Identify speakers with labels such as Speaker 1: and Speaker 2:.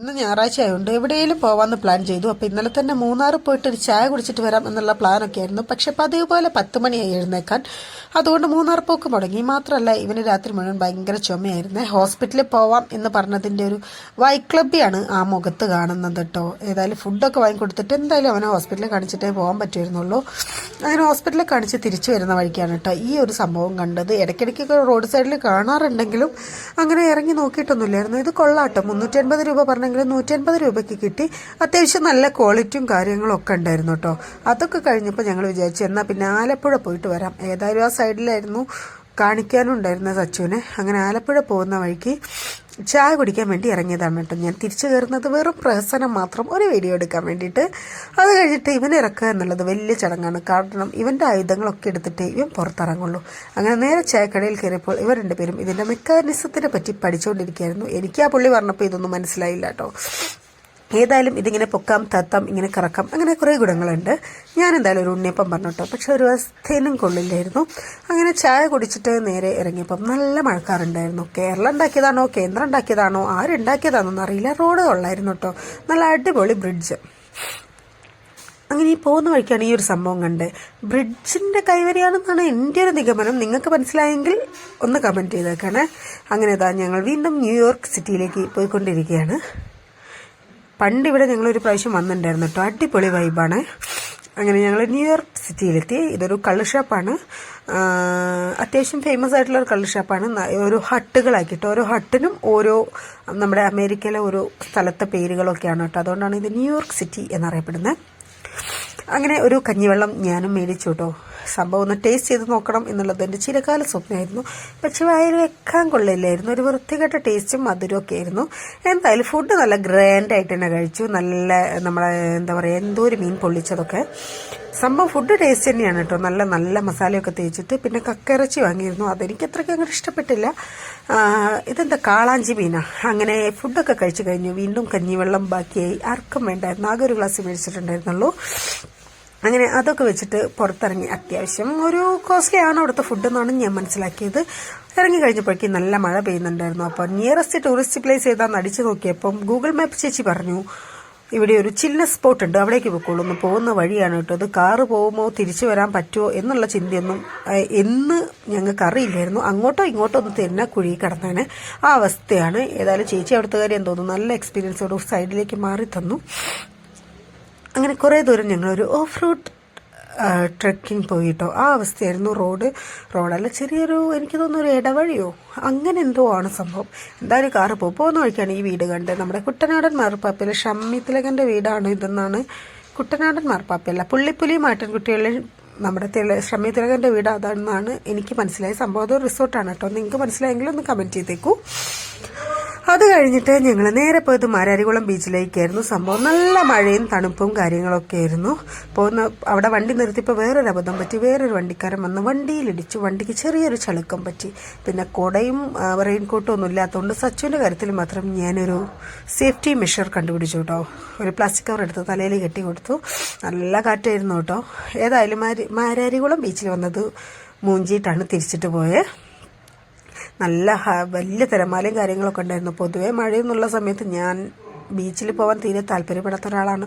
Speaker 1: ഇന്ന് ഞായറാഴ്ച ആയതുകൊണ്ട് എവിടെയെങ്കിലും പോവാന്ന് പ്ലാൻ ചെയ്തു. അപ്പോൾ ഇന്നലെ തന്നെ മൂന്നാർ പോയിട്ട് ഒരു ചായ കുടിച്ചിട്ട് വരാം എന്നുള്ള പ്ലാനൊക്കെ ആയിരുന്നു. പക്ഷെ പതിവ് പോലെ പത്ത് മണിയായി എഴുന്നേക്കാൻ. അതുകൊണ്ട് മൂന്നാർ പോക്ക് മുടങ്ങി. മാത്രമല്ല ഇവന് രാത്രി മുഴുവൻ ഭയങ്കര ചുമയായിരുന്നേ. ഹോസ്പിറ്റലിൽ പോവാം എന്ന് പറഞ്ഞതിന്റെ ഒരു വൈക്ലബിയാണ് ആ മുഖത്ത് കാണുന്നത് കേട്ടോ. ഏതായാലും ഫുഡൊക്കെ വാങ്ങിക്കൊടുത്തിട്ട് എന്തായാലും അവനെ ഹോസ്പിറ്റലിൽ കാണിച്ചിട്ടേ പോകാൻ പറ്റുമായിരുന്നുള്ളൂ അങ്ങനെ ഹോസ്പിറ്റലിൽ കാണിച്ച് തിരിച്ചു വരുന്ന വഴിക്കാണ് കേട്ടോ ഈ ഒരു സംഭവം കണ്ടത്. ഇടയ്ക്കിടയ്ക്കൊക്കെ റോഡ് സൈഡിൽ കാണാറുണ്ടെങ്കിലും അങ്ങനെ ഇറങ്ങി നോക്കിയിട്ടൊന്നുമില്ലായിരുന്നു. ഇത് കൊള്ളാട്ടോ മുന്നൂറ്റി അൻപത് രൂപ പറഞ്ഞെങ്കിലും നൂറ്റി അൻപത് രൂപയ്ക്ക് കിട്ടി. അത്യാവശ്യം നല്ല ക്വാളിറ്റിയും കാര്യങ്ങളും ഒക്കെ ഉണ്ടായിരുന്നു കേട്ടോ. അതൊക്കെ കഴിഞ്ഞപ്പോൾ ഞങ്ങൾ വിചാരിച്ചു എന്നാൽ പിന്നെ ആലപ്പുഴ പോയിട്ട് വരാം. ഏതായാലും ആ സൈഡിലായിരുന്നു കാണിക്കാനും ഉണ്ടായിരുന്ന സച്ചുവിനെ അങ്ങനെ ആലപ്പുഴ പോകുന്ന വഴിക്ക് ചായ കുടിക്കാൻ വേണ്ടി ഇറങ്ങിയതാണ് കേട്ടോ. ഞാൻ തിരിച്ചു കയറുന്നത് വെറും പ്രഹസനം മാത്രം ഒരു വീഡിയോ എടുക്കാൻ വേണ്ടിയിട്ട്. അത് കഴിഞ്ഞിട്ട് ഇവൻ ഇറക്കുക എന്നുള്ളത് വലിയ ചടങ്ങാണ്. കാരണം ഇവന്റെ ആയുധങ്ങളൊക്കെ എടുത്തിട്ട് ഇവൻ പുറത്തിറങ്ങുള്ളൂ. അങ്ങനെ നേരെ ചായക്കടയിൽ കയറിയപ്പോൾ ഇവർ രണ്ടുപേരും ഇതിന്റെ മെക്കാനിസത്തിനെ പറ്റി പഠിച്ചുകൊണ്ടിരിക്കുകയായിരുന്നു. എനിക്ക് ആ പുള്ളി പറഞ്ഞപ്പോൾ ഇതൊന്നും മനസ്സിലായില്ല കേട്ടോ. ഏതായാലും ഇതിങ്ങനെ പൊക്കാം തത്താം ഇങ്ങനെ കറക്കാം അങ്ങനെ കുറേ ഗുണങ്ങളുണ്ട്. ഞാൻ എന്തായാലും ഒരു ഉണ്ണിയപ്പം പറഞ്ഞോട്ടോ. പക്ഷെ ഒരു അവസ്ഥയിലും കൊള്ളില്ലായിരുന്നു. അങ്ങനെ ചായ കുടിച്ചിട്ട് നേരെ ഇറങ്ങിയപ്പം നല്ല മഴക്കാറുണ്ടായിരുന്നു. കേരളം ഉണ്ടാക്കിയതാണോ കേന്ദ്രം ഉണ്ടാക്കിയതാണോ ആരുണ്ടാക്കിയതാണോന്ന് അറിയില്ല. റോഡ് കൊള്ളായിരുന്നു കേട്ടോ നല്ല അടിപൊളി ബ്രിഡ്ജ്. അങ്ങനെ ഈ പോകുന്ന വഴിക്കാണ് ഈ ഒരു സംഭവം കണ്ട്. ബ്രിഡ്ജിന്റെ കൈവരിയാണെന്നാണ് എന്റെ ഒരു നിഗമനം. നിങ്ങൾക്ക് മനസ്സിലായെങ്കിൽ ഒന്ന് കമന്റ് ചെയ്തേക്കണേ. അങ്ങനെ ഇതാ ഞങ്ങൾ വീണ്ടും ന്യൂയോർക്ക് സിറ്റിയിലേക്ക് പോയിക്കൊണ്ടിരിക്കുകയാണ്. പണ്ട് ഇവിടെ ഞങ്ങളൊരു പ്രാവശ്യം വന്നിട്ടുണ്ടായിരുന്നു കേട്ടോ. അടിപൊളി വൈബാണ് അങ്ങനെ ഞങ്ങൾ ന്യൂയോർക്ക് സിറ്റിയിലെത്തി ഇതൊരു കള്ള് ഷാപ്പാണ് അത്യാവശ്യം ഫേമസ് ആയിട്ടുള്ള ഒരു കള്ള് ഷാപ്പാണ് ഓരോ ഹട്ടുകളാക്കിയിട്ട് ഓരോ ഹട്ടിനും ഓരോ നമ്മുടെ അമേരിക്കയിലെ ഓരോ സ്ഥലത്തെ പേരുകളൊക്കെയാണ് കേട്ടോ. അതുകൊണ്ടാണ് ഇത് ന്യൂയോർക്ക് സിറ്റി എന്നറിയപ്പെടുന്നത്. അങ്ങനെ ഒരു കഞ്ഞിവെള്ളം ഞാനും മേടിച്ചു കേട്ടോ. സംഭവം ഒന്ന് ടേസ്റ്റ് ചെയ്ത് നോക്കണം എന്നുള്ളത് എന്റെ ചിരകാല സ്വപ്നമായിരുന്നു. പക്ഷെ വായിൽ വെക്കാൻ കൊള്ളില്ലായിരുന്നു. ഒരു വൃത്തികെട്ട ടേസ്റ്റും മധുരമൊക്കെ ആയിരുന്നു. എന്തായാലും ഫുഡ് നല്ല ഗ്രാൻഡ് ആയിട്ട് തന്നെ കഴിച്ചു. നല്ല നമ്മളെ എന്താ പറയുക എന്തോ ഒരു മീൻ പൊള്ളിച്ചതൊക്കെ. സംഭവം ഫുഡ് ടേസ്റ്റ് തന്നെയാണ് കേട്ടോ. നല്ല നല്ല മസാലയൊക്കെ തേച്ചിട്ട് പിന്നെ കക്കിറച്ചി വാങ്ങിയിരുന്നു. അതെനിക്ക് അത്രയ്ക്ക് അങ്ങോട്ട് ഇഷ്ടപ്പെട്ടില്ല. ഇതെന്താ കാളാഞ്ചി മീനാ? അങ്ങനെ ഫുഡൊക്കെ കഴിച്ചു കഴിഞ്ഞു. വീണ്ടും കഞ്ഞിവെള്ളം ബാക്കിയായി. ആർക്കും വേണ്ടായിരുന്നു. ആകെ ഒരു ഗ്ലാസ് മേടിച്ചിട്ടുണ്ടായിരുന്നുള്ളൂ. അങ്ങനെ അതൊക്കെ വെച്ചിട്ട് പുറത്തിറങ്ങി അത്യാവശ്യം ഒരു കോസ്റ്റ്ലി ആണ് അവിടുത്തെ ഫുഡ് എന്നാണ് ഞാൻ മനസ്സിലാക്കിയത്. ഇറങ്ങി കഴിഞ്ഞപ്പോഴേക്കും നല്ല മഴ പെയ്യുന്നുണ്ടായിരുന്നു. അപ്പോൾ നിയറസ്റ്റ് ടൂറിസ്റ്റ് പ്ലേസ് ഏതാന്ന് അടിച്ചു നോക്കിയപ്പം ഗൂഗിൾ മാപ്പ് ചേച്ചി പറഞ്ഞു ഇവിടെ ഒരു ചില്ല സ്പോട്ട് ഉണ്ട് അവിടേക്ക് പൊക്കോളൂ ഒന്ന് പോകുന്ന വഴിയാണ് കേട്ടോ. അത് കാറ് പോകുമോ തിരിച്ചു വരാൻ പറ്റുമോ എന്നുള്ള ചിന്തയൊന്നും എന്ന് ഞങ്ങൾക്ക് അറിയില്ലായിരുന്നു. അങ്ങോട്ടോ ഇങ്ങോട്ടോ ഒന്ന് തിരിഞ്ഞ കുഴി കിടന്നാണ്. ആ അവസ്ഥയാണ്. ഏതായാലും ചേച്ചി അവിടുത്തെ കാര്യം തോന്നുന്നു നല്ല എക്സ്പീരിയൻസോട് സൈഡിലേക്ക് മാറി തന്നു. അങ്ങനെ കുറേ ദൂരം ഞങ്ങളൊരു ഓഫ് റോഡ് ട്രക്കിംഗ് പോയിട്ടോ. ആ അവസ്ഥയായിരുന്നു റോഡ്. റോഡല്ല ചെറിയൊരു എനിക്ക് തോന്നുന്നു ഒരു ഇടവഴിയോ. അങ്ങനെ എന്തോ ആണ് സംഭവം. എന്തായാലും കാറ് പോകും പോകുന്ന വഴിക്കാണ് ഈ വീട് കണ്ടത്. നമ്മുടെ കുട്ടനാടൻ മാർപ്പാപ്പയിലെ ഷമ്മി തിലകന്റെ വീടാണ് ഇതെന്നാണ് കുട്ടനാടൻ മാർപ്പാപ്പയല്ല. പുള്ളിപ്പുലി മാട്ടൻകുട്ടികളിൽ നമ്മുടെ തില ഷമ്മി തിലകന്റെ വീട് അതാണെന്നാണ് എനിക്ക് മനസ്സിലായ സംഭവം. അതൊരു റിസോർട്ടാണ് കേട്ടോ. നിങ്ങൾക്ക് മനസ്സിലായെങ്കിൽ ഒന്ന് കമന്റ് ചെയ്തേക്കൂ. അത് കഴിഞ്ഞിട്ട് ഞങ്ങൾ നേരെ പോയത് മാരാരികുളം ബീച്ചിലേക്കായിരുന്നു. സംഭവം നല്ല മഴയും തണുപ്പും കാര്യങ്ങളൊക്കെ ആയിരുന്നു. പോകുന്ന അവിടെ വണ്ടി നിർത്തിയപ്പോൾ വേറൊരു അബദ്ധം പറ്റി. വേറൊരു വണ്ടിക്കാരൻ വന്ന് വണ്ടിയിലിടിച്ചു. വണ്ടിക്ക് ചെറിയൊരു ചളുക്കം പറ്റി. പിന്നെ കുടയും റെയിൻകോട്ടും ഒന്നും ഇല്ലാത്തതുകൊണ്ട് സച്ചുവിന്റെ കാര്യത്തിൽ മാത്രം ഞാനൊരു സേഫ്റ്റി മെഷർ കണ്ടുപിടിച്ചു കേട്ടോ. ഒരു പ്ലാസ്റ്റിക് കവർ എടുത്ത് തലയിൽ കെട്ടി കൊടുത്തു. നല്ല കാറ്റായിരുന്നു കേട്ടോ. ഏതായാലും മാരാരികുളം ബീച്ചിൽ വന്നത് മൂഞ്ചിയിട്ടാണ് തിരിച്ചിട്ട് പോയത് നല്ല വലിയ തിരമാലയും കാര്യങ്ങളൊക്കെ ഉണ്ടായിരുന്നു. പൊതുവേ മഴയൊന്നുള്ള സമയത്ത് ഞാൻ ബീച്ചിൽ പോകാൻ തീരെ താല്പര്യപ്പെടാത്ത ഒരാളാണ്.